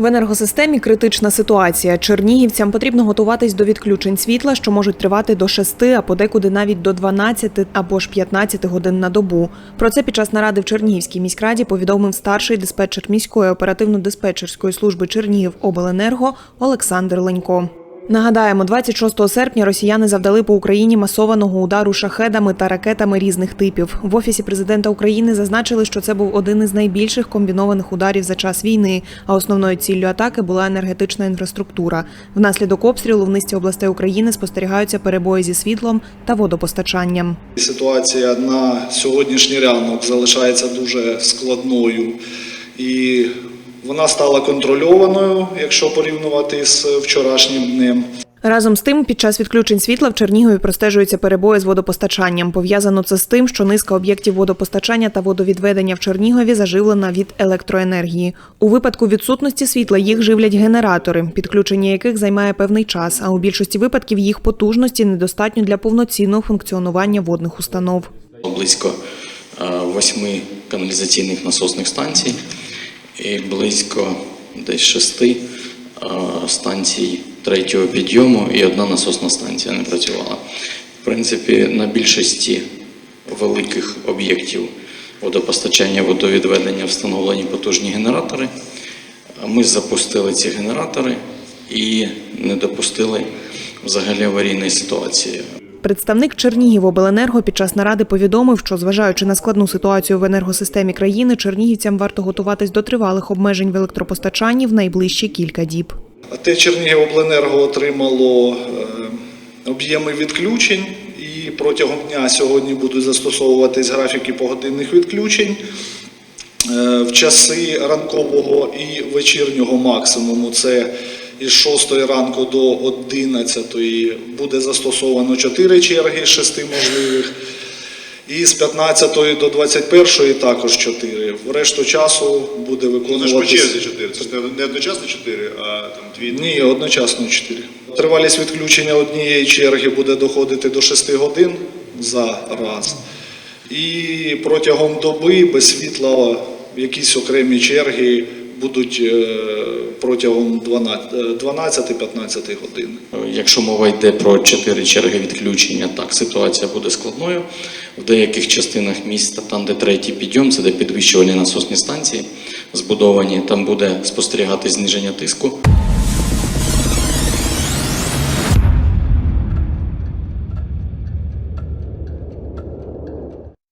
В енергосистемі критична ситуація. Чернігівцям потрібно готуватись до відключень світла, що можуть тривати до 6, а подекуди навіть до 12 або ж 15 годин на добу. Про це під час наради в Чернігівській міськраді повідомив старший диспетчер міської оперативно-диспетчерської служби Чернігів обленерго Олександр Ленько. Нагадаємо, 26 серпня росіяни завдали по Україні масованого удару шахедами та ракетами різних типів. В офісі президента України зазначили, що це був один із найбільших комбінованих ударів за час війни. А основною ціллю атаки була енергетична інфраструктура. Внаслідок обстрілу в низці областей України спостерігаються перебої зі світлом та водопостачанням. Ситуація на сьогоднішній ранок залишається дуже складною і вона стала контрольованою, якщо порівнювати з вчорашнім днем. Разом з тим, під час відключень світла в Чернігові простежуються перебої з водопостачанням. Пов'язано це з тим, що низка об'єктів водопостачання та водовідведення в Чернігові заживлена від електроенергії. У випадку відсутності світла їх живлять генератори, підключення яких займає певний час. А у більшості випадків їх потужності недостатньо для повноцінного функціонування водних установ. близько е, восьми каналізаційних насосних станцій і близько десь шести станцій третього підйому і одна насосна станція не працювала. В принципі, на більшості великих об'єктів водопостачання, водовідведення встановлені потужні генератори. Ми запустили ці генератори і не допустили взагалі аварійної ситуації. Представник Чернігівобленерго під час наради повідомив, що зважаючи на складну ситуацію в енергосистемі країни, чернігівцям варто готуватись до тривалих обмежень в електропостачанні в найближчі кілька діб. Те Чернігівобленерго отримало е, об'єми відключень, і протягом дня сьогодні будуть застосовуватись графіки погодинних відключень. Е, В часи ранкового і вечірнього максимуму це із 6 ранку до 11 буде застосовано 4 черги з 6 можливих. І з 15 до 21 також 4. В решту часу буде Ну, це ж по черзі чотири. Це ж не- одночасно чотири, а там дві. Ні, одночасно 4. Тривалість відключення однієї черги буде доходити до 6 годин за раз. І протягом доби без світла якісь окремі черги будуть е, протягом 12 е, 12-15 годин. Якщо мова йде про чотири черги відключення, так ситуація буде складною. В деяких частинах міста, там, де третій підйом, це де підвищувальні насосні станції збудовані, там буде спостерігати зниження тиску.